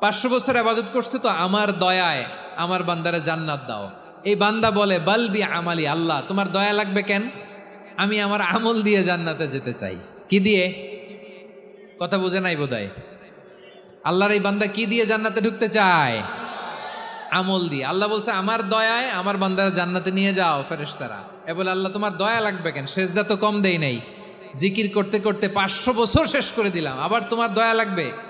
পাঁচশো বছর আবাদত করছে তো আমার দয়ায় আমার বান্দারে জান্নাত দাও। এই বান্দা বলে বালবি আমালি, আল্লাহ, তোমার দয়া লাগবে কেন? আমি আমার আমল দিয়ে জান্নাতে যেতে চাই। কি দিয়ে? কথা বুঝে নাই বোধহয়। আল্লাহর এই বান্দা কি দিয়ে জান্নাতে ঢুকতে চায়? আমল দিয়ে। আল্লাহ বলছে, আমার দয়ায় আমার বান্দারা জান্নাতে নিয়ে যাও ফেরেশতারা। এ বলে, আল্লাহ, তোমার দয়া লাগবে কেন? সেজদা তো কম দেই নাই। জিকির করতে করতে পাঁচশো বছর শেষ করে দিলাম। আবার তোমার দয়া লাগবে?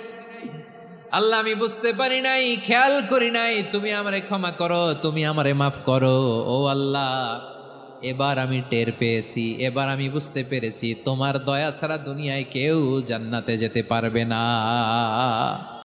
আল্লাহ, আমি বুঝতে পারি নাই, খেয়াল করি নাই, তুমি আমারে ক্ষমা করো, তুমি আমারে মাফ করো। ও আল্লাহ, এবার আমি টের পেয়েছি, এবার আমি বুঝতে পেরেছি, তোমার দয়া ছাড়া দুনিয়ায় কেউ জান্নাতে যেতে পারবে না।